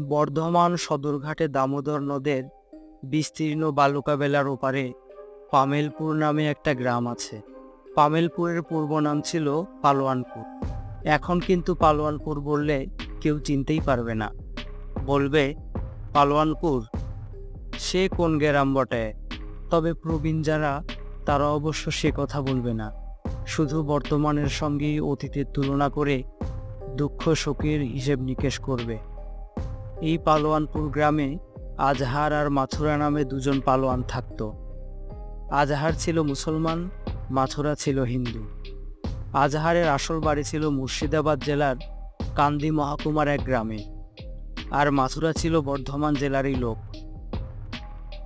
বর্ধমান সদরঘাটে দামোদর নদের বিস্তীর্ণ বালুকা বেলার ওপারে পামেলপুর নামে একটা গ্রাম আছে। পামেলপুরের পূর্ব নাম ছিল পালোয়ানপুর। এখন কিন্তু পালোয়ানপুর বললে কেউ চিনতেই পারবে না। বলবে, পালোয়ানপুর, সে কোন গ্রাম বটে? তবে প্রবীণ যারা, তারা অবশ্য সে কথা বলবে না। শুধু বর্তমানের সঙ্গেই অতীতের তুলনা করে দুঃখ শোকের হিসেব নিকেশ করবে। এই পালোয়ানপুর গ্রামে আজহার আর মাথুরা নামে দুজন পালোয়ান থাকত। আজহার ছিল মুসলমান, মাথুরা ছিল হিন্দু। আজহারের আসল বাড়ি ছিল মুর্শিদাবাদ জেলার কান্দি মহকুমার এক গ্রামে, আর মাথুরা ছিল বর্ধমান জেলারই লোক।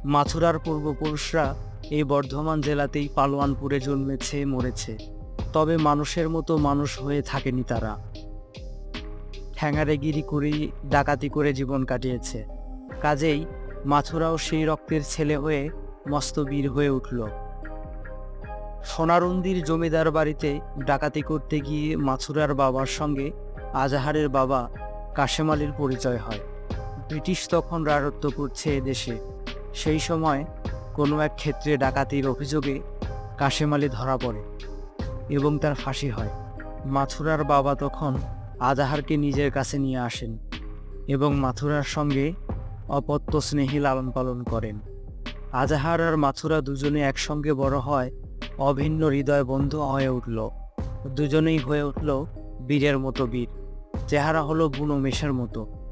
মাথুরার পূর্বপুরুষরা এই বর্ধমান জেলাতেই পালোয়ানপুরে জন্মেছে, মরেছে। তবে মানুষের মতো মানুষ হয়ে থাকেনি তারা। ঠ্যাঙারেগিরি করেই ডাকাতি করে জীবন কাটিয়েছে। কাজেই মাথুরাও সেই রক্তের ছেলে হয়ে মস্ত বীর হয়ে উঠল। সোনারুন্দির জমিদার বাড়িতে ডাকাতি করতে গিয়ে মাথুরার বাবার সঙ্গে আজাহারের বাবা কাশেম আলীর পরিচয় হয়। ব্রিটিশ তখন রাজত্ব করছে এদেশে সেই সময় কোনো এক ক্ষেত্রে ডাকাতির অভিযোগে কাশেম আলী ধরা পড়ে এবং তার ফাঁসি হয়। মাথুরার বাবা তখন আজাহারকে নিজের কাছে নিয়ে আসেন এবং মাথুরার সঙ্গে অপত্য স্নেহী লালন পালন করেন। আজাহার আর মাথুরা দুজনে একসঙ্গে বড় হয়, অভিন্ন হৃদয় বন্ধু হয়ে উঠল। দুজনেই হয়ে উঠল বীরের মতো বীর। চেহারা হলো বুনো মেষের মতো।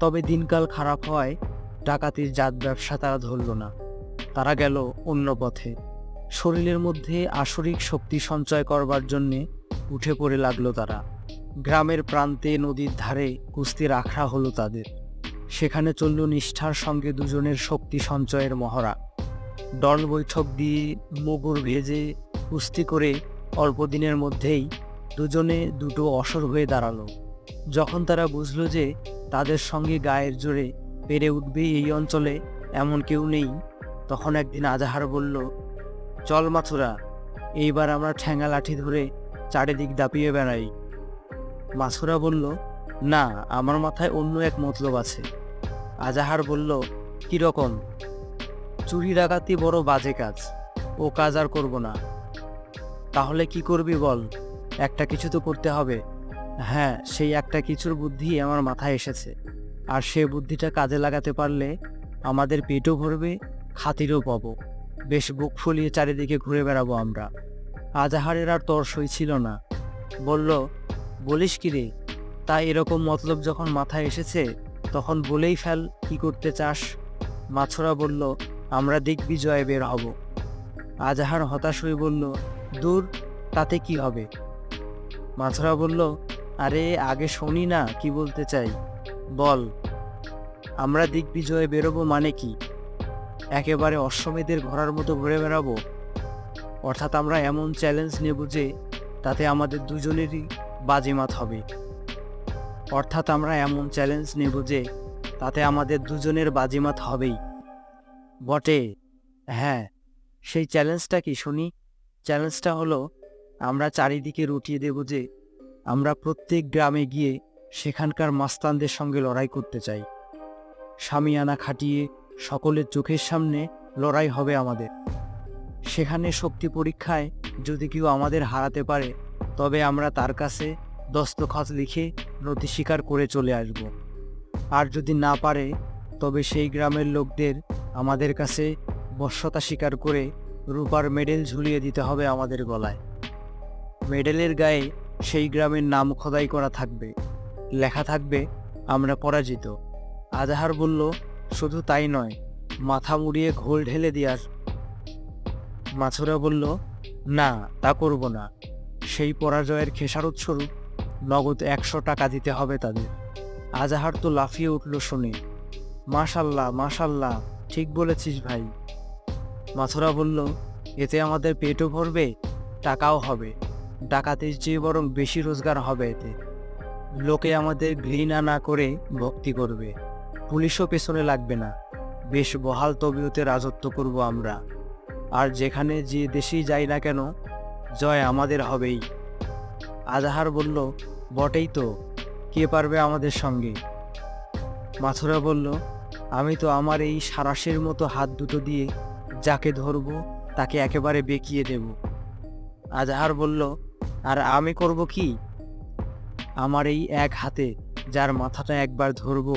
তবে দিনকাল খারাপ হওয়ায় ডাকাতির জাত ব্যবসা তারা ধরল না। তারা গেল অন্য পথে। শরীরের মধ্যে আসরিক শক্তি সঞ্চয় করবার জন্যে উঠে পড়ে লাগল তারা। গ্রামের প্রান্তে নদীর ধারে কুস্তির আখড়া হলো তাদের। সেখানে চলল নিষ্ঠার সঙ্গে দুজনের শক্তি সঞ্চয়ের মহড়া। ডন বৈঠক দিয়ে মুগুর ভেজে কুস্তি করে অল্প দিনের মধ্যেই দুজনে দুটো অসর হয়ে দাঁড়াল। যখন তারা বুঝলো যে তাদের সঙ্গে গায়ের জোরে পেরে উঠবে এই অঞ্চলে এমন কেউ নেই, তখন একদিন আজাহার বলল, চল মাথুরা, এইবার আমরা ঠ্যাঙা লাঠি ধরে চারিদিক দাপিয়ে বেড়াই। মাছুরা বলল, না, আমার মাথায় অন্য এক মতলব আছে। আজাহার বলল কীরকম চুরি ডাকাতি বড় বাজে কাজ, ও কাজ আর করব না। তাহলে কি করবি বল? একটা কিছু তো করতে হবে। হ্যাঁ সেই একটা কিছুর বুদ্ধি আমার মাথায় এসেছে। আর সে বুদ্ধিটা কাজে লাগাতে পারলে আমাদের পেটও ভরবে, খাতিরও পাবো। বেশ বুক ফুলিয়ে চারিদিকে ঘুরে বেড়াবো আমরা। আজাহারের আর তর সই ছিল না। বলল বলিস কি রে? তা এরকম মতলব যখন মাথায় এসেছে, তখন বলেই ফেল কি করতে চাস? মাছরা বলল, আমরা দিগ্বিজয়ে বের হব। আজাহার হতাশ হয়ে বলল, দূর, তাতে কি হবে? মাছরা বলল, আরে, আগে শুনি না কি বলতে চাই। বল, আমরা দিগ্বিজয়ে বেরোবো মানে কি? একেবারে অশ্বমেধের ঘোড়ার মতো ঘুরে বেড়াবো? অর্থাৎ আমরা এমন চ্যালেঞ্জ নেব যে, তাতে আমাদের দুজনেরই বাজিমাত হবে। অর্থাৎ আমরা এমন চ্যালেঞ্জ নেব যে, তাতে আমাদের দুজনের বাজিমাত হবেই। বটে? হ্যাঁ। সেই চ্যালেঞ্জটা কি শুনি? চ্যালেঞ্জটা হলো, আমরা চারিদিকে রটিয়ে দেব যে, আমরা প্রত্যেক গ্রামে গিয়ে সেখানকার মাস্তানদের সঙ্গে লড়াই করতে চাই। সামিয়ানা খাটিয়ে সকলের চোখের সামনে লড়াই হবে আমাদের। সেখানে শক্তি পরীক্ষায় যদি কেউ আমাদের হারাতে পারে তবে আমরা তার কাছে দস্তখত লিখে নথি স্বীকার করে চলে আসব। আর যদি না পারে, তবে সেই গ্রামের লোকদের আমাদের কাছে বশ্যতা স্বীকার করে রূপার মেডেল ঝুলিয়ে দিতে হবে আমাদের গলায়। মেডেলের গায়ে সেই গ্রামের নাম খোদাই করা থাকবে। লেখা থাকবে, আমরা পরাজিত। আজাহার বলল, শুধু তাই নয়, মাথা মুড়িয়ে ঘোল ঢেলে দিয়ার মাছুরা বলল, না, তা করব না। সেই পরাজয়ের খেসারত স্বরূপ নগদ একশো টাকা দিতে হবে তাদের। আজাহার তো লাফিয়ে উঠল শুনে। মাশাল্লাহ মাশাল্লাহ, ঠিক বলেছিস ভাই। মাথুরা বলল, এতে আমাদের পেটও ভরবে, টাকাও হবে। ডাকাতির চেয়ে বরং বেশি রোজগার হবে এতে। লোকে আমাদের ঘৃণা না করে ভক্তি করবে। পুলিশও পেছনে লাগবে না। বেশ বহাল তবিয়তে রাজত্ব করব আমরা। আর যেখানে যে দেশেই যাই না কেন জয় আমাদের হবেই। আজাহার বলল, বটেই তো, কে পারবে আমাদের সঙ্গে? মাথুরা বলল, আমি তো আমার এই সারাশের মতো হাত দুটো দিয়ে যাকে ধরবো, তাকে একেবারে বেঁকিয়ে দেব। আজহার বলল, আর আমি করব কি? আমার এই এক হাতে যার মাথাটা একবার ধরবো,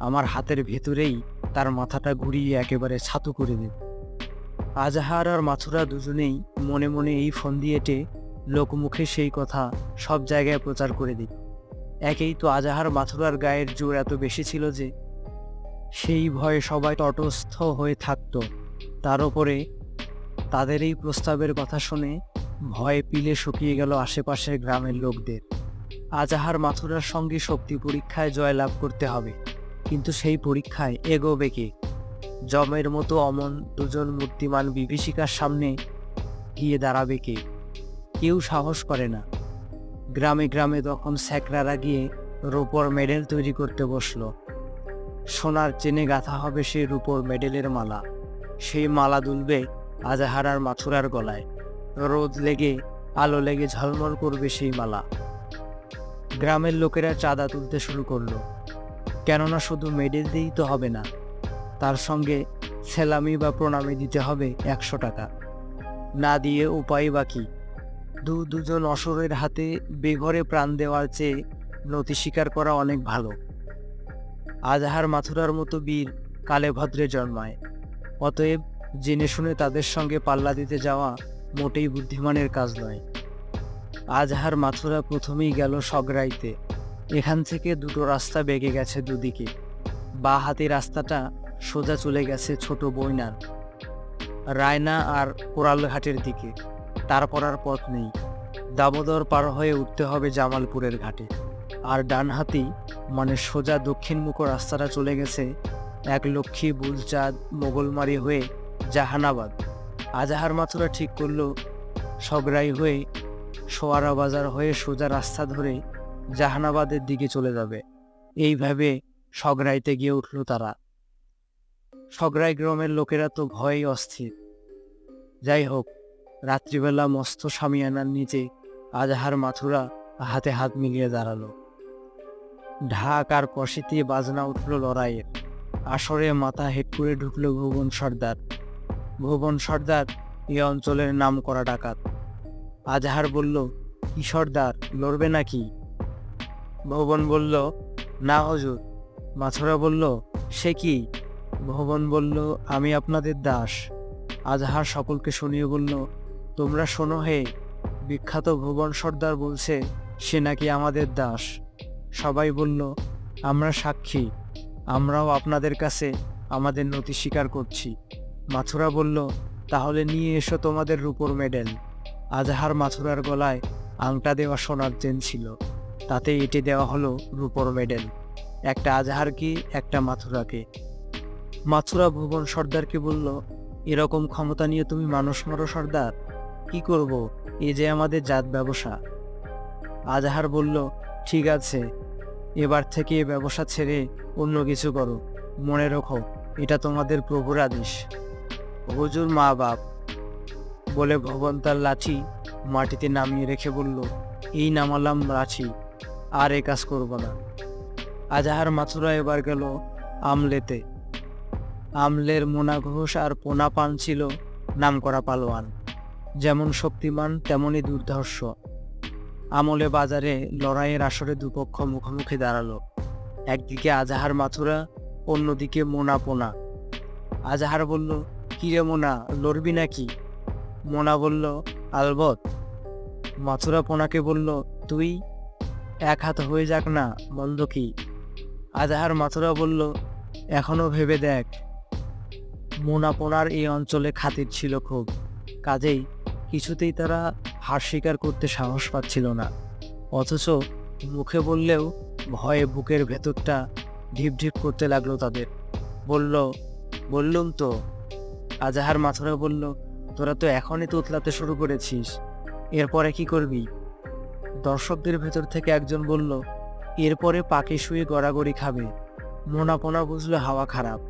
আমার হাতের ভেতরেই তার মাথাটা ঘুরিয়ে একেবারে ছাতু করে দেব। আজহার আর মাথুরা দুজনেই মনে মনে এই ফোন দিয়েটে লোকমুখে সেই কথা সব জায়গায় প্রচার করে দিই। একেই তো আজাহার মাথুরার গায়ের জোর এত বেশি ছিল যে, সেই ভয়ে সবাই তটস্থ হয়ে থাকতো। তার উপরে তাদের এই প্রস্তাবের কথা শুনে ভয়ে পিলে শুকিয়ে গেল আশেপাশের গ্রামের লোকদের। আজাহার মাথুরার সঙ্গে শক্তি পরীক্ষায় জয়লাভ করতে হবে, কিন্তু সেই পরীক্ষায় এগোবে কে? জমের মতো অমন দুজন মূর্তিমান বিভীষিকার সামনে গিয়ে দাঁড়াবে কে? কেউ সাহস করে না। গ্রামে গ্রামে তখন স্যাকরারা গিয়ে রূপর মেডেল তৈরি করতে বসল। সোনার চেনে গাঁথা হবে সেই রূপর মেডেলের মালা। সেই মালা দুলবে আজাহারার মাথুরার গলায়। রোদ লেগে, আলো লেগে ঝলমল করবে সেই মালা। গ্রামের লোকেরা চাঁদা তুলতে শুরু করল। কেননা শুধু মেডেল দিয়েই তো হবে না। তার সঙ্গে সেলামি বা প্রণামী দিতে হবে একশো টাকা। না দিয়ে উপায় বাকি দু, দুজন অসুরের হাতে বেঘরে প্রাণ দেওয়ার চেয়ে নতি স্বীকার করা অনেক ভালো। আজহার মাথুরার মতো বীর কালে ভদ্রে জন্মায়। অতএব জেনে শুনে তাদের সঙ্গে পাল্লা দিতে যাওয়া মোটেই বুদ্ধিমানের কাজ নয়। আজহার মাথুরা প্রথমেই গেল সগরাইতে। এখান থেকে দুটো রাস্তা বেগে গেছে দুদিকে। বা হাতি রাস্তাটা সোজা চলে গেছে ছোট বইনার। রায়না আর কোরালঘাটের দিকে। তারপর আর পথ নেই। দামোদর পার হয়ে উঠতে হবে জামালপুরের ঘাটে। আর ডান হাতি মানে সোজা দক্ষিণমুখ রাস্তাটা চলে গেছে এক লক্ষ্মী বুলচাঁদ মোগলমারি হয়ে জাহানাবাদ। আজাহার মাথুরা ঠিক করল, সগরাই হয়ে সোয়ারা বাজার হয়ে সোজা রাস্তা ধরে জাহানাবাদের দিকে চলে যাবে। এইভাবে সগরাইতে গিয়ে উঠল তারা। সগরাই গ্রামের লোকেরা তো ভয়ে অস্থির। যাই হোক, রাত্রিবেলা মস্ত সামিয়ানার নিচে আজহার মাথুরা হাতে হাত মিলিয়ে দাঁড়াল। ঢাক আর কষিতে বাজনা উঠল লড়াইয়ের আসরে মাথা হেট করে ঢুকলো ভুবন সর্দার। ভুবন সর্দার এই অঞ্চলের নাম করা ডাকাত। আজহার বলল, কি সর্দার, লড়বে নাকি? ভুবন বলল, না হজুর। মাথুরা বলল, সে কি? ভুবন বলল, আমি আপনাদের দাস। আজহার সকলকে শুনিয়ে বলল, তোমরা শোনো হে, বিখ্যাত ভুবন সর্দার বলছে, সে নাকি আমাদের দাস। সবাই বলল, আমরা সাক্ষী, আমরাও আপনাদের কাছে আমাদের নথি স্বীকার করছি। মাথুরা বলল, তাহলে নিয়ে এসো তোমাদের রূপোর মেডেল। আজহার মাথুরার গলায় আংটা দেওয়া সোনার চেন ছিল, তাতে এটি দেওয়া হলো রূপোর মেডেল, একটা আজহারকে, একটা মাথুরাকে। মাথুরা ভুবন সর্দারকে বলল, এরকম ক্ষমতা নিয়ে তুমি মানুষ মারো, সর্দার? কি করব? এ যে আমাদের জাত ব্যবসা। আজহার বলল, ঠিক আছে, এবার থেকে এ ব্যবসা ছেড়ে অন্য কিছু করো। মনে রাখো, এটা তোমাদের প্রভুর আদেশ। হুজুর মা বাপ, বলে ভবন তার লাঠি মাটিতে নামিয়ে রেখে বলল, এই নামালাম লাঠি, আর এ কাজ করব না। আজাহার মাথুরা এবার গেল আমলেতে। আমলের মোনা ঘোষ আর পোনা পান ছিল নামকরা পালোয়ান। যেমন শক্তিমান তেমনই দুর্ধর্ষ। আমলে বাজারে লড়াইয়ের আসরে দুপক্ষ মুখোমুখি দাঁড়াল। একদিকে আজাহার মাথুরা, অন্যদিকে মোনা পোনা। আজাহার বলল, কিরে মোনা, লড়বি নাকি? মোনা বলল আলবত মাথুরা পোনাকে বলল, তুই এক হাত হয়ে যাক না মন্দ কি? আজাহার মাথুরা বলল, এখনও ভেবে দেখ। মোনা পোনার এই অঞ্চলে খাতির ছিল খুব। কাজেই কিছুতেই তারা হার স্বীকার করতে সাহস পাচ্ছিল না। অথচ মুখে বললেও ভয়ে বুকের ভেতরটা ঢিপ ঢিপ করতে লাগল তাদের। বলল, বললুম তো। আজাহার মাথুরা বলল, তোরা তো এখনই তো উতলাতে শুরু করেছিস। এরপরে কি করবি? দর্শকদের ভেতর থেকে একজন বলল, এরপরে পাকে শুয়ে গড়াগড়ি খাবে। মোনাপোনা বুঝলো হাওয়া খারাপ।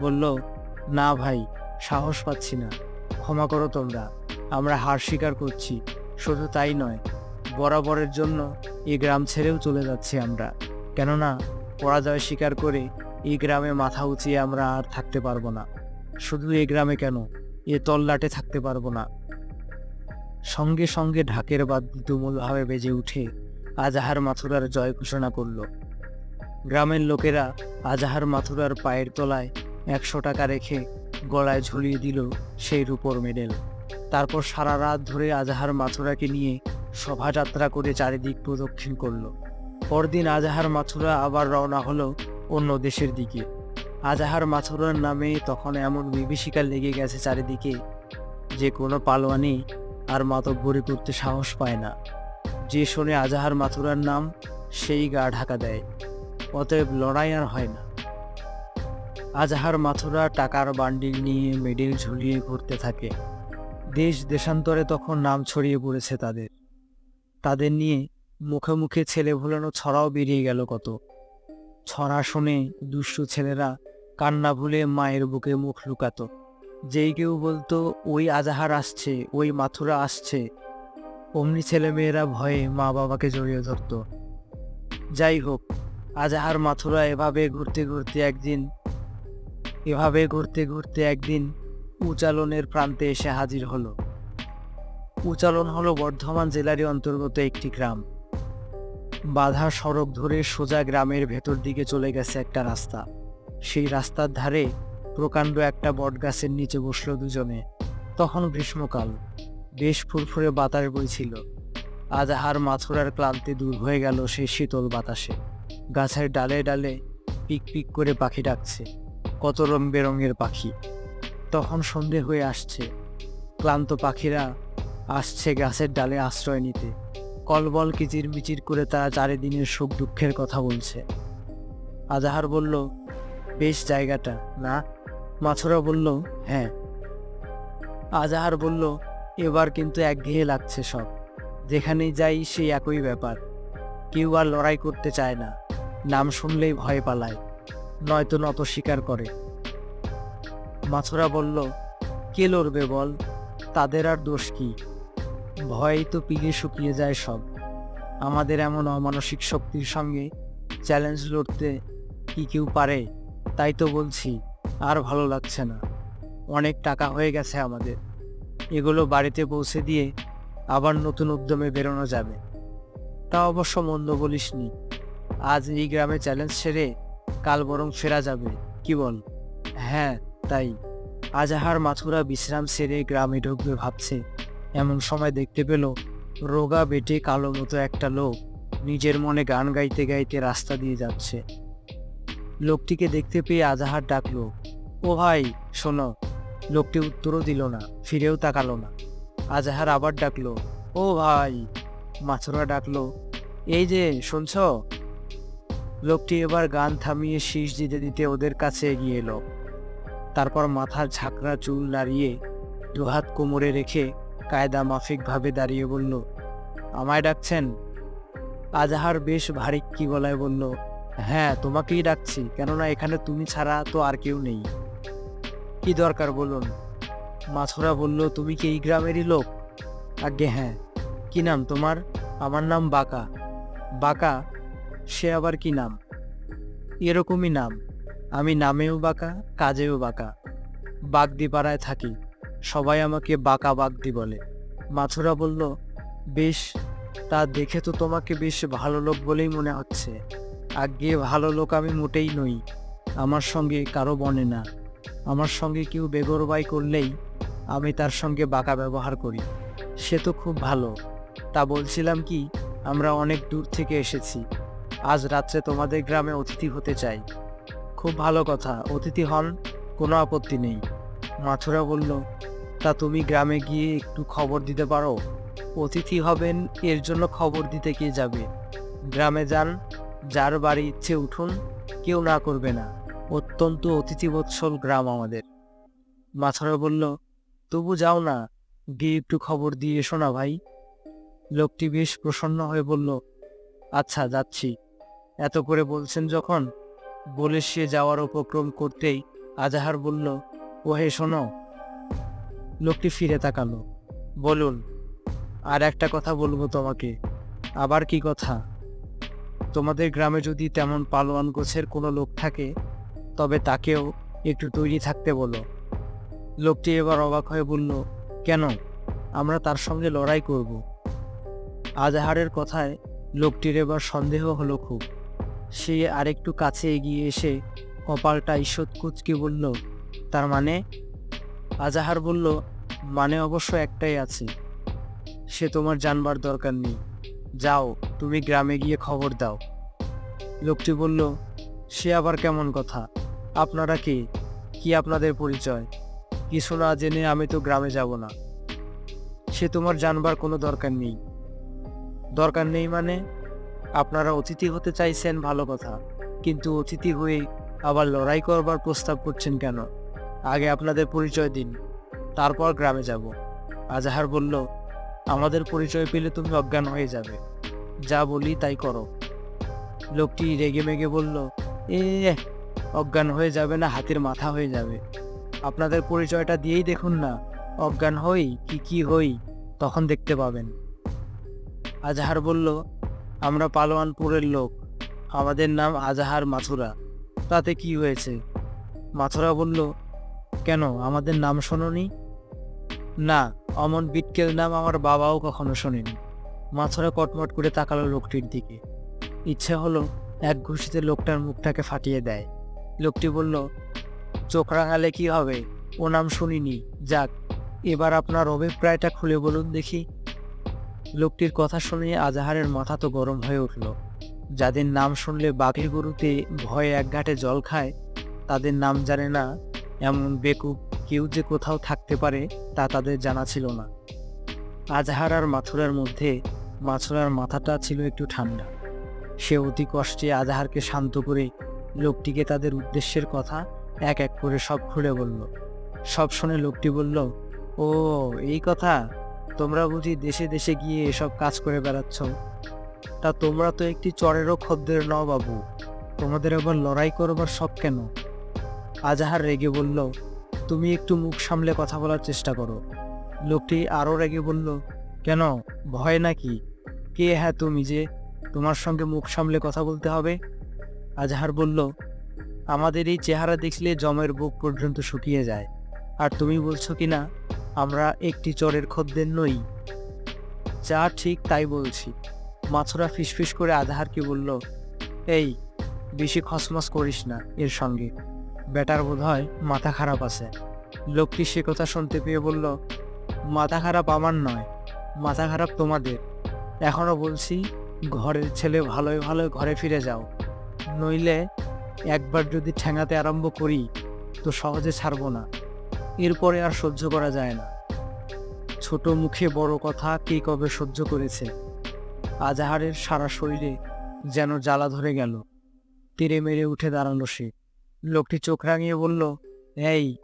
বলল না ভাই, সাহস পাচ্ছি না। ক্ষমা করো তোমরা, আমরা হার স্বীকার করছি, শুধু তাই নয়, বরাবরের জন্য এই গ্রাম ছেড়েও চলে যাচ্ছি আমরা। কেননা, পরাজয় স্বীকার করে এই গ্রামে মাথা উঁচিয়ে আমরা আর থাকতে পারব না। শুধু এই গ্রামে কেন? এ তল্লাটে থাকতে পারব না। সঙ্গে সঙ্গে ঢাকের বাদ্য তুমুলভাবে বেজে উঠে আজাহার মাথুরার জয় ঘোষণা করল। গ্রামের লোকেরা আজাহার মাথুরার পায়ের তলায় একশো টাকা রেখে গলায় ঝুলিয়ে দিল সেই রূপর মেডেল। তারপর সারা রাত ধরে আজাহার মাথুরাকে নিয়ে শোভাযাত্রা করে চারিদিক প্রদক্ষিণ করল। পরদিন আজাহার মাথুরা আবার রওনা হলো অন্য দেশের দিকে। আজাহার মাথুরার নামে তখন এমন বিভীষিকা লেগে গেছে চারিদিকে যে কোনো পালোয়ানি আর মাতব্বরি করতে সাহস পায় না। যে শোনে আজাহার মাথুরার নাম, সেই গা ঢাকা দেয়। অতএব লড়াই আর হয় না। আজাহার মাথুরা টাকার বান্ডিল নিয়ে মেডেল ঝুলিয়ে ঘুরতে থাকে। দেশ দেশান্তরে তখন নাম ছড়িয়ে পড়েছে তাদের। তাদের নিয়ে মুখে মুখে ছেলে ভুলানো ছড়াও বেরিয়ে গেল কত। ছড়া শুনে দুষ্টু ছেলেরা কান্না ভুলে মায়ের বুকে মুখ লুকাত। যেই কেউ বলতো, ওই আজাহার আসছে, ওই মাথুরা আসছে। অমনি ছেলেমেয়েরা ভয়ে মা বাবাকে জড়িয়ে ধরত। যাই হোক, আজাহার মাথুরা এভাবে ঘুরতে ঘুরতে একদিন এভাবে ঘুরতে ঘুরতে একদিন উচালনের প্রান্তে এসে হাজির হলো। উচালন হলো বর্ধমান জেলারই অন্তর্গত একটি গ্রাম। বাধা সড়ক ধরে সোজা গ্রামের ভেতর দিকে চলে গেছে একটা রাস্তা। সেই রাস্তার ধারে প্রকাণ্ড একটা বটগাছের নিচে বসল দুজনে। তখন গ্রীষ্মকাল। বেশ ফুরফুরে বাতাস বইছিল। আজ আজাহার মাথুরার ক্লান্তি দূর হয়ে গেল সেই শীতল বাতাসে। গাছের ডালে ডালে পিক পিক করে পাখি ডাকছে। কত রং বেরঙের পাখি। তখন সন্ধে হয়ে আসছে। ক্লান্ত পাখিরা আসছে গাছের ডালে আশ্রয় নিতে। কলবল কিচির মিচির করে তারা চারিদিনের সুখ দুঃখের কথা বলছে। আজাহার বলল, বেশ জায়গাটা, না? মাছরা বলল হ্যাঁ। আজাহার বলল, এবার কিন্তু একঘেয়ে লাগছে সব। যেখানেই যাই সেই একই ব্যাপার। কেউ আর লড়াই করতে চায় না। নাম শুনলেই ভয় পালায়। নয়তো নত স্বীকার করে। মাছরা বলল, কে লড়বে বল? তাদের আর দোষ কি? ভয়েই তো পিলে শুকিয়ে যায় সব। আমাদের এমন অমানসিক শক্তির সঙ্গে চ্যালেঞ্জ লড়তে কি কেউ পারে, তাই তো বলছি, আর ভালো লাগছে না। অনেক টাকা হয়ে গেছে আমাদের। এগুলো বাড়িতে পৌঁছে দিয়ে আবার নতুন উদ্যমে বেরোনো যাবে। তা অবশ্য মন্দ বলিসনি। আজ এই গ্রামে চ্যালেঞ্জ সেরে কাল বরং ফেরা যাবে। কি বল? হ্যাঁ তাই। আজাহার মাথুরা বিশ্রাম সেরে গ্রামে ঢুকবে ভাবছে। এমন সময় দেখতে পেল, রোগা বেটে কালো মতো একটা লোক নিজের মনে গান গাইতে গাইতে রাস্তা দিয়ে যাচ্ছে। লোকটিকে দেখতে পেয়ে আজাহার ডাকলো, ও ভাই, শোনো। লোকটি উত্তরও দিল না, ফিরেও তাকালো না। আজাহার আবার ডাকলো, ও ভাই। মাছুরা ডাকলো, এই যে, শুনছ? লোকটি এবার গান থামিয়ে শীষ দিতে দিতে ওদের কাছে এগিয়ে এলো। তারপর মাথার ঝাঁকড়া চুল নাড়িয়ে দুহাত কোমরে রেখে কায়দা মাফিকভাবে দাঁড়িয়ে বলল, আমায় ডাকছেন? আজাহার বেশ ভারী ভারিক্কি গলায় বলল হ্যাঁ তোমাকেই ডাকছি, কেননা এখানে তুমি ছাড়া তো আর কেউ নেই। কি দরকার বলুন? মাছরা বলল, তুমি কি এই গ্রামেরই লোক? আগে হ্যাঁ। কি নাম তোমার? আমার নাম বাকা। বাকা? সে আবার কি নাম? এরকমই নাম। আমি নামেও বাঁকা, কাজেও বাঁকা। বাগদি পাড়ায় থাকি। সবাই আমাকে বাঁকা বাগদি বলে। মাছুরা বলল, বেশ, তা দেখে তো তোমাকে বেশ ভালো লোক বলেই মনে হচ্ছে। আগে ভালো লোক আমি মোটেই নই। আমার সঙ্গে কারও বনে না। আমার সঙ্গে কেউ বেগরবাই করলেই আমি তার সঙ্গে বাঁকা ব্যবহার করি। সে তো খুব ভালো। তা বলছিলাম কি, আমরা অনেক দূর থেকে এসেছি। আজ রাত্রে তোমাদের গ্রামে অতিথি হতে চাই। খুব ভালো কথা, অতিথি হন, কোনো আপত্তি নেই। মাথুরা বলল, তা তুমি গ্রামে গিয়ে একটু খবর দিতে পারো? অতিথি হবেন, এর জন্য খবর দিতে কে যাবে? গ্রামে যান, যার বাড়ি ইচ্ছে উঠুন, কেউ না করবে না। অত্যন্ত অতিথিবৎসল গ্রাম আমাদের। মাছারা বলল, তবু যাও না, গিয়ে একটু খবর দিয়ে এসো না ভাই। লোকটি বেশ প্রসন্ন হয়ে বলল আচ্ছা যাচ্ছি। এত করে বলছেন যখন? বলে সে যাওয়ার উপক্রম করতেই আজাহার বলল, ও হে, শোনো। লোকটি ফিরে তাকালো বলুন আর একটা কথা বলব তোমাকে। আবার কি কথা? তোমাদের গ্রামে যদি তেমন পালোয়ান গোছের কোনো লোক থাকে, তবে তাকেও একটু তৈরি থাকতে বলো। লোকটি এবার অবাক হয়ে বলল, কেন? আমরা তার সঙ্গে লড়াই করব। আজাহারের কথায় লোকটির এবার সন্দেহ হলো খুব। সে আরেকটু কাছে এগিয়ে এসে কপালটা ঈষৎ কুচকে বলল, তার মানে? আজাহার বলল মানে অবশ্য একটাই আছে। সে তোমার জানবার দরকার নেই। যাও, তুমি গ্রামে গিয়ে খবর দাও। লোকটি বলল, সে আবার কেমন কথা? আপনারা কে? কি আপনাদের পরিচয়? কিছু না জেনে আমি তো গ্রামে যাব না। সে তোমার জানবার কোনো দরকার নেই। দরকার নেই মানে? আপনারা অতিথি হতে চাইছেন, ভালো কথা। কিন্তু অতিথি হয়ে আবার লড়াই করবার প্রস্তাব করছেন কেন? আগে আপনাদের পরিচয় দিন, তারপর গ্রামে যাব। আজাহার বলল, আমাদের পরিচয় পেলে তুমি অজ্ঞান হয়ে যাবে। যা বলি তাই করো। লোকটি রেগে মেগে বলল, এ, অজ্ঞান হয়ে যাবে না, হাতির মাথা হয়ে যাবে। আপনাদের পরিচয়টা দিয়েই দেখুন না, অজ্ঞান হই কি কি হই, তখন দেখতে পাবেন। আজাহার বলল আমরা পালোয়ানপুরের লোক। আমাদের নাম আজাহার মাথুরা। তাতে কি হয়েছে? মাথুরা বলল, কেন? আমাদের নাম শোনি না, অমন বিটকেল নাম আমার বাবাও কখনো শোনেনি। মাথুরা কটমট করে তাকালো লোকটির দিকে। ইচ্ছে হলো এক ঘুষিতে লোকটার মুখটাকে ফাটিয়ে দেয়। লোকটি বলল, চোখ রাঙালে কি হবে? ও নাম শুনিনি। যাক, এবার আপনার অভিপ্রায়টা খুলে বলুন দেখি। লোকটির কথা শুনে আজাহারের মাথা তো গরম হয়ে উঠল। যাদের নাম শুনলে বাঘের গরুতে ভয়ে এক ঘাটে জল খায়, তাদের নাম জানে না এমন বেকুব কেউ যে কোথাও থাকতে পারে তা তাদের জানা ছিল না। আজহার আর মাথুরার মধ্যে মাছুরার মাথাটা ছিল একটু ঠান্ডা। সে অতি কষ্টে আজাহারকে শান্ত করে লোকটিকে তাদের উদ্দেশ্যের কথা এক এক করে সব খুলে বলল। সব শুনে লোকটি বলল, ও, এই কথা? তোমরা বুঝি দেশে দেশে গিয়ে এসব কাজ করে বেড়াচ্ছ? তা তোমরা তো একটি চরেরও খদ্দের নও বাবু। তোমাদের আবার লড়াই করবার সব কেন? আজাহার রেগে বলল, তুমি একটু মুখ সামলে কথা বলার চেষ্টা করো। লোকটি আরও রেগে বলল, কেন? ভয় নাকি? কে হ্যাঁ তুমি যে তোমার সঙ্গে মুখ সামলে কথা বলতে হবে? আজহার বলল, আমাদের এই চেহারা দেখলে জমের বুক পর্যন্ত শুকিয়ে যায়। আর তুমি বলছো কি না আমরা একটি চরের খদ্দের নই। যা ঠিক তাই বলছি। মাছরা ফিসফিস করে আজহারকে বলল, এই, বেশি খসমস করিস না এর সঙ্গে। বেটার বোধ হয় মাথা খারাপ আছে। লোকটি সে কথা শুনতে পেয়ে বলল, মাথা খারাপ আমার নয়, মাথা খারাপ তোমাদের। এখনও বলছি, ঘরের ছেলে ভালোই ভালোই ঘরে ফিরে যাও। নইলে একবার যদি ঠেঙাতে আরম্ভ করি, তো সহজে ছাড়বো না। এরপরে আর সহ্য করা যায় না। ছোট মুখে বড় কথা কে কবে সহ্য করেছে? আজাহারের সারা শরীরে যেন জ্বালা ধরে গেল। তীরে মেরে উঠে দাঁড়াল সে। লোকটি চোখ রাঙিয়ে বলল, এই,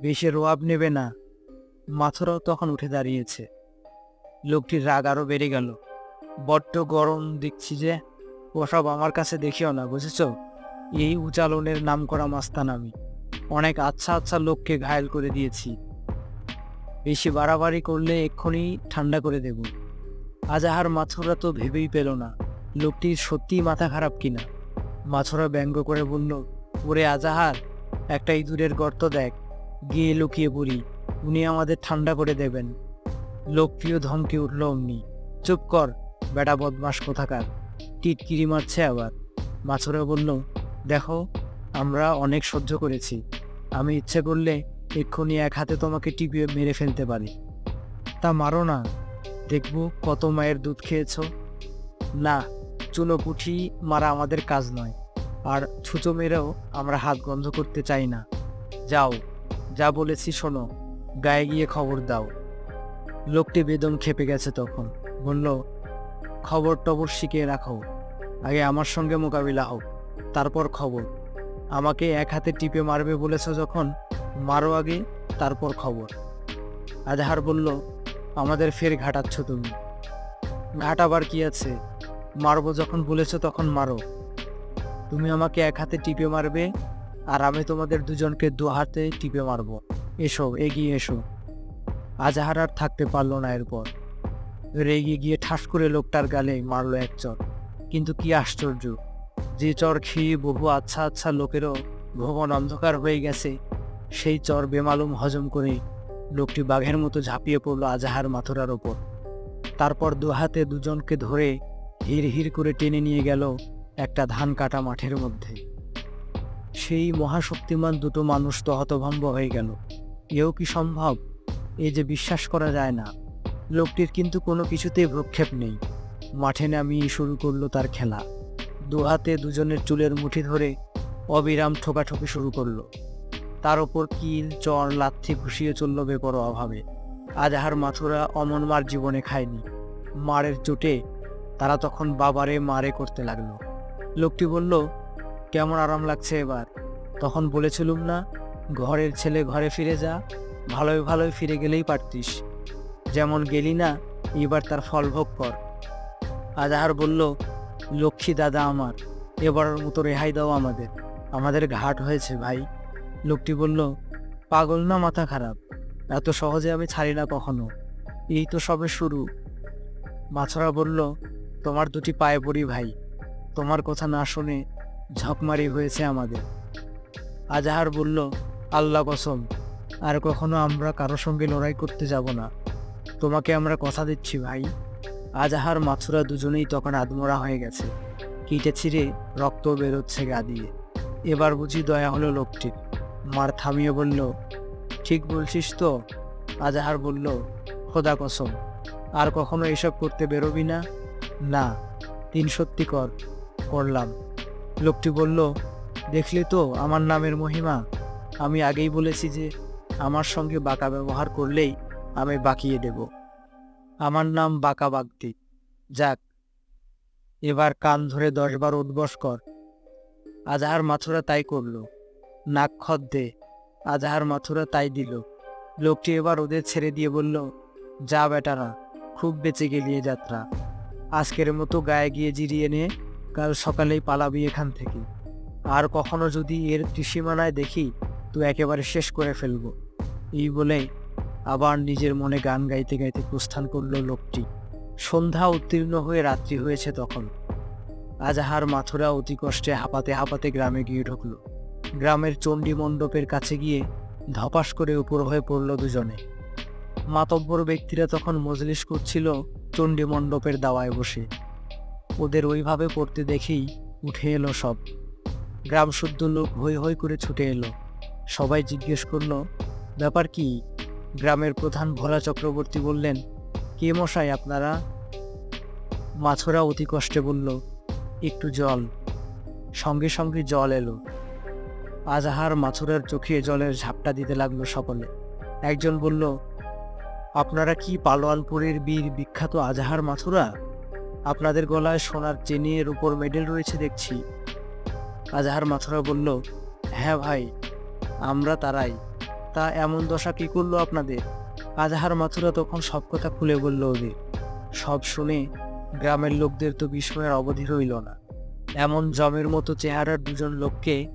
বেশি রোয়াব নেবে না। মাথুরাও তখন উঠে দাঁড়িয়েছে। লোকটির রাগ আরও বেড়ে গেল। বড্ড গরম দেখছি যে, ওসব আমার কাছে দেখিও না, বুঝেছ? এই উচালনের নাম করা মাস্তান আমি। অনেক আচ্ছা আচ্ছা লোককে ঘায়েল করে দিয়েছি। বেশি বাড়াবাড়ি করলে এক্ষুনি ঠান্ডা করে দেব। আজাহার মাছরা তো ভেবেই পেল না লোকটির সত্যিই মাথা খারাপ কিনা। মাছরা ব্যঙ্গ করে বলল, ওরে আজাহার, একটা ইঁদুরের গর্ত দেখ, গিয়ে লুকিয়ে পড়ি, উনি আমাদের ঠান্ডা করে দেবেন। লোকটিও ধমকে উঠল অমনি, চুপ কর, বেটা বদমাস কোথাকার, টিটকিরি মারছে আবার। মাছরা বলল, দেখো আমরা অনেক সহ্য করেছি। আমি ইচ্ছে করলে এক্ষুনি এক হাতে তোমাকে টিপিয়ে মেরে ফেলতে পারি। তা মারো না। দেখব কত মায়ের দুধ খেয়েছ। না, চুনো পুঠি মারা আমাদের কাজ নয়। আর ছুঁচো মেরেও আমরা হাত গন্ধ করতে চাই না। যাও, যা বলেছি শোনো। গায়ে গিয়ে খবর দাও। লোকটি বেদম খেপে গেছে তখন। বলল, খবর টবর শিখিয়ে রাখো। আগে আমার সঙ্গে মোকাবিলা হোক তারপর খবর। আমাকে এক হাতে টিপে মারবে বলেছ যখন? মারো আগে, তারপর খবর। আজহার বলল, আমাদের ফের ঘাটাচ্ছ তুমি। ঘাটাবার কি আছে? মারবো যখন বলেছ তখন মারো। তুমি আমাকে এক হাতে টিপে মারবে, আর আমি তোমাদের দুজনকে দু হাতে টিপে মারবো। এসো, এগিয়ে এসো। আজহার আর থাকতে পারল না এরপর। রেগে গিয়ে ঠাস করে লোকটার গালে মারলো এক চর কিন্তু কি আশ্চর্য! যে চর খেয়ে বহু আচ্ছা আচ্ছা লোকেরও ভবন অন্ধকার হয়ে গেছে, সেই চর বেমালুম হজম করে লোকটি বাঘের মতো ঝাঁপিয়ে পড়ল আজাহার মাথুরার ওপর। তারপর দুহাতে দুজনকে ধরে হির হির করে টেনে নিয়ে গেল একটা ধান কাটা মাঠের মধ্যে। সেই মহাশক্তিমান দুটো মানুষ তো হতভম্ব হয়ে গেল। এও কি সম্ভব? এই যে বিশ্বাস করা যায় না। লোকটির কিন্তু কোনো কিছুতেই ভ্রক্ষেপ নেই। মাঠে নামিয়ে শুরু করল তার খেলা। দুহাতে দুজনের চুলের মুঠি ধরে অবিরাম ঠোকাঠুকি শুরু করল। তার ওপর কিল, চর, লাথি ঘুষিয়ে চলল বেপরোয়াভাবে আজাহার মাথুরা অমন মার জীবনে খায়নি। মারের চোটে তারা তখন বাবারে মারে করতে লাগল। লোকটি বলল, কেমন আরাম লাগছে এবার? তখন বলেছিলুম না, ঘরের ছেলে ঘরে ফিরে যা ভালোই ভালোই ফিরে গেলেই পারতিস। যেমন গেলি না, এবার তার ফল ভোগ কর। আজাহার বলল লক্ষ্মী দাদা আমার, এবারের মতো রেহাই দাও আমাদের। আমাদের ঘাট হয়েছে ভাই। লোকটি বলল, পাগল না, মাথা খারাপ। এত সহজে আমি ছাড়ি না কখনো। এই তো সবে শুরু। মাছরা বলল, তোমার দুটি পায়ে পড়ি ভাই। তোমার কথা না শুনে ঝকমারি হয়েছে আমাদের। আজাহার বলল, আল্লাহ কসম, আর কখনো আমরা কারও সঙ্গে লড়াই করতে যাব না। তোমাকে আমরা কথা দিচ্ছি ভাই। আজাহার মাছুরা দুজনেই তখন আদমরা হয়ে গেছে। কিটে ছিঁড়ে রক্ত বেরোচ্ছে গা দিয়ে। এবার বুঝি দয়া হলো লোকটির মার থামিয়ে বলল, ঠিক বলছিস তো? আজাহার বলল, খোদা কসম, আর কখনো এসব করতে বেরোবি না? না তিন সত্যি কর, করলাম। লোকটি বলল, দেখলি তো আমার নামের মহিমা। আমি আগেই বলেছি যে, আমার সঙ্গে বাঁকা ব্যবহার করলেই আমি বাঁকিয়ে দেব। আমার নাম বাঁকা বাগদি। যাক, এবার কান ধরে দশবার উদ্বস কর। আজহার মাথুরা তাই করল। নাক খত দে আজাহার মাথুরা তাই দিল। লোকটি এবার ওদের ছেড়ে দিয়ে বলল, যা বেটারা, খুব বেঁচে গেলিয়ে যাত্রা। আজকের মতো গায়ে গিয়ে জিরিয়ে নে, কাল সকালেই পালাবি এখান থেকে। আর কখনো যদি এর ত্রিসীমানায় দেখি, তো একেবারে শেষ করে ফেলব। এই বলে আবার নিজের মনে গান গাইতে গাইতে প্রস্থান করল লোকটি। সন্ধ্যা উত্তীর্ণ হয়ে রাত্রি হয়েছে তখন। আজাহার মাথুরা অতি কষ্টে হাঁপাতে হাঁপাতে গ্রামে গিয়ে ঢুকল। গ্রামের চণ্ডী মণ্ডপের কাছে গিয়ে ধপাস করে উপর হয়ে পড়ল দুজনে। মাতব্বর ব্যক্তিরা তখন মজলিস করছিল চণ্ডী মণ্ডপের দাওয়ায় বসে। ওদের ওইভাবে পড়তে দেখেই উঠে এলো সব। গ্রাম শুদ্ধ লোক হৈ হৈ করে ছুটে এলো। সবাই জিজ্ঞেস করল, ব্যাপার কি? গ্রামের প্রধান ভোলা চক্রবর্তী বললেন, কে মশাই আপনারা? মাছরা অতি কষ্টে বলল, একটু জল। সঙ্গে সঙ্গে জল এলো। আজাহার মাছুরার চোখে জলের ঝাপটা দিতে লাগল সকলে। একজন বলল, আপনারা কি পালোয়ানপুরের বীর বিখ্যাত আজাহার মাথুরা আপনাদের গলায় সোনার চেনের উপর মেডেল রয়েছে দেখছি। আজাহার মাথুরা বলল হ্যাঁ ভাই, আমরা তারাই। তা এমন দশা কি করল আপনাদের? আজাহার মাথুরা তখন সব কথা খুলে বলল ওদের। সব শুনে গ্রামের লোকদের তো বিস্ময়ের অবধি রইল না। এমন জমের মতো চেহারার দুজন লোককে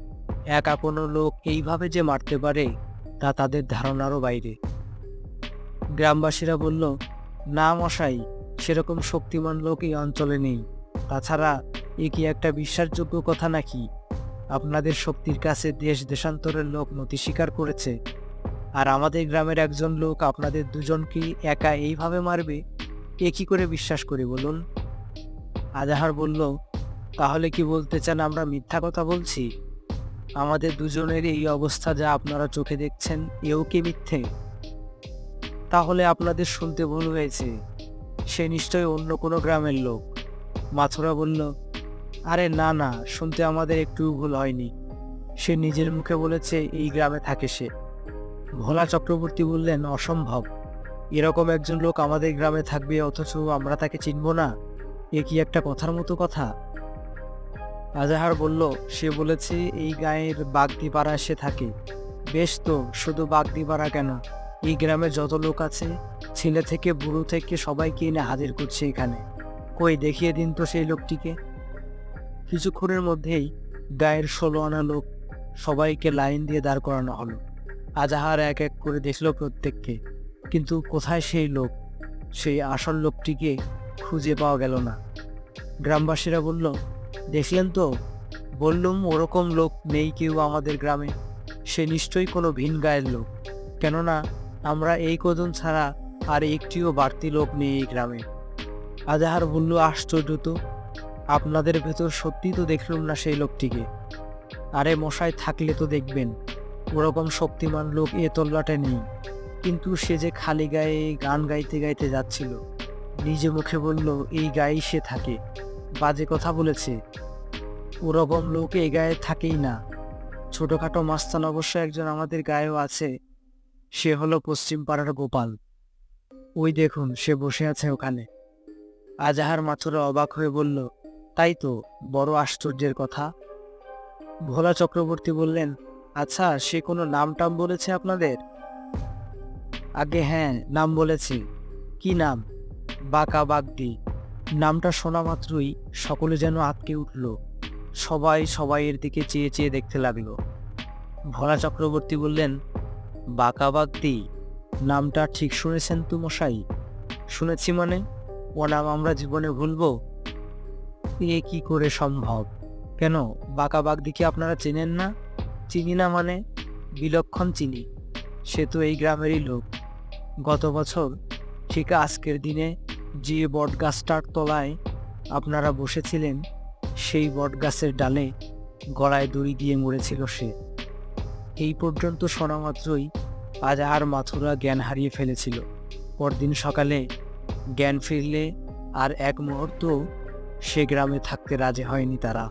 একা কোনো লোক এইভাবে যে মারতে পারে, তা তাদের ধারণারও বাইরে। গ্রামবাসীরা বলল, না মশাই, সেরকম শক্তিমান লোক এই অঞ্চলে নেই। তাছাড়া এ কি একটা বিশ্বাসযোগ্য কথা নাকি? আপনাদের শক্তির কাছে দেশ দেশান্তরের লোক নতি স্বীকার করেছে। আর আমাদের গ্রামের একজন লোক আপনাদের দুজনকে একা এইভাবে মারবে? এ কী করে বিশ্বাস করি বলুন? আজাহার বলল, তাহলে কি বলতে চান আমরা মিথ্যা কথা বলছি? আমাদের দুজনের এই অবস্থা যা আপনারা চোখে দেখছেন, এও কি মিথ্যে? তাহলে আপনাদের শুনতে ভুল হয়েছে। সে নিশ্চয় অন্য কোনো গ্রামের লোক। মাথুরা বলল, আরে না না, শুনতে আমাদের একটু ভুল হয়নি। সে নিজের মুখে বলেছে, এই গ্রামে থাকে সে। ভোলা চক্রবর্তী বললেন, অসম্ভব। এরকম একজন লোক আমাদের গ্রামে থাকবে, অথচ আমরা তাকে চিনব না। এ কি একটা কথার মতো কথা? আজাহার বলল, সে বলেছে, এই গায়ের বাগদিপাড়ায় সে থাকে। বেশ তো, শুধু বাগদিপাড়া কেন? এই গ্রামে যত লোক আছে, ছেলে থেকে বুড়ো থেকে সবাইকে এনে হাজির করছে এখানে। কই, দেখিয়ে দিন তো সেই লোকটিকে। কিছুক্ষণের মধ্যেই গায়ের ষোলো আনা লোক সবাইকে লাইন দিয়ে দাঁড় করানো হলো। আজাহার এক এক করে দেখল প্রত্যেককে। কিন্তু কোথায় সেই লোক? সেই আসল লোকটিকে খুঁজে পাওয়া গেল না। গ্রামবাসীরা বলল, দেখলেন তো? বললুম ওরকম লোক নেই কেউ আমাদের গ্রামে। সে নিশ্চয়ই কোনো ভিন গায়ের লোক। কেননা আমরা এই কজন ছাড়া আর একটিও বাড়তি লোক নেই এই গ্রামে। আজাহার বলল, আশ্চর্য তো! আপনাদের ভেতর সত্যি তো দেখলুম না সেই লোকটিকে। আরে মশাই থাকলে তো দেখবেন। ওরকম শক্তিমান লোক এ তল্লাটে নেই। কিন্তু সে যে খালি গায়ে গান গাইতে গাইতে যাচ্ছিল, নিজে মুখে বলল, এই গায়েই সে থাকে। বাজে কথা বলেছে। ওরকম লোক এই গায়ে থাকেই না। ছোটোখাটো মাস্তান অবশ্য একজন আমাদের গায়েও আছে। সে হলো পশ্চিম পাড়ার গোপাল। ওই দেখুন, সে বসে আছে ওখানে। আজাহার মাথুরা অবাক হয়ে বলল, তাই তো, বড় আশ্চর্যের কথা। ভোলা চক্রবর্তী বললেন আচ্ছা সে কোনো নাম টাম বলেছে আপনাদের? আগে হ্যাঁ নাম বলেছি। কি নাম? বাঁকা বাগদি। নামটা শোনা মাত্রই সকলে যেন আটকে উঠল। সবাই সবাইয়ের দিকে চেয়ে চেয়ে দেখতে লাগল। ভোলা চক্রবর্তী বললেন, বাঁকা বাগদি, নামটা ঠিক শুনেছেন তো মশাই? শুনেছি মানে? ও নাম আমরা জীবনে ভুলবো? এ কি করে সম্ভব? কেন, বাঁকা বাগদি কি আপনারা চেনেন না? চিনি না মানে? বিলক্ষণ চিনি। সে তো এই গ্রামেরই লোক। গত বছর ঠিক আজকের দিনে যে বটগাছটার তলায় আপনারা বসেছিলেন, সেই বটগাছের ডালে গলায় দড়ি দিয়ে মরেছিল সে। এই পর্যন্ত শোনা মাত্রই আজ আর মাথুরা জ্ঞান হারিয়ে ফেলেছিল। পরদিন সকালে জ্ঞান ফিরলে আর এক মুহূর্ত সে গ্রামে থাকতে রাজি হয়নি তারা।